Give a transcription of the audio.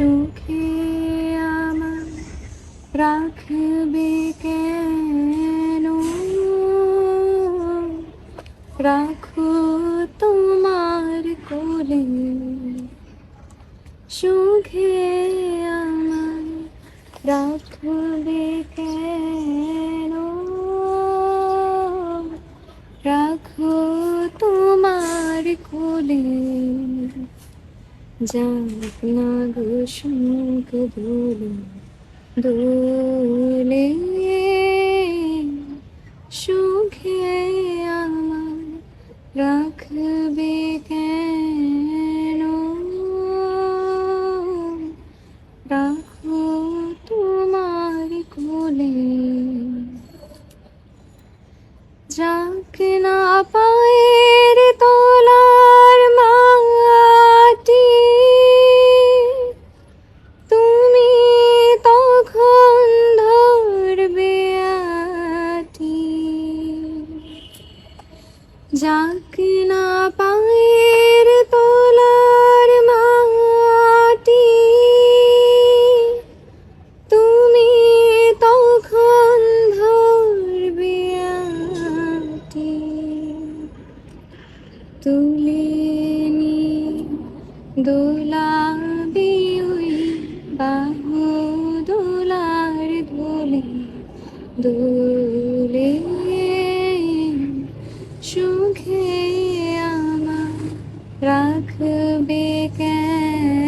সুখে আমার রাখবে কেন? রাখো তোমার কোলে। সুখে আমার রাখবে কেন? রাখো তোমার কোলে। যাক না গো শঙ্খ দোলে দোলে সুখে আমার রাখবে কেন রাখো তোমার কোলে যাক না পায়ের যাক না পায়ের তোলার মাটি, তুমি তখন ধরবে আটি। তুলে নিয়ে দোলাবি ওই বাহু দোলার দোলে দোলে সুখে আমার রাখবে কেন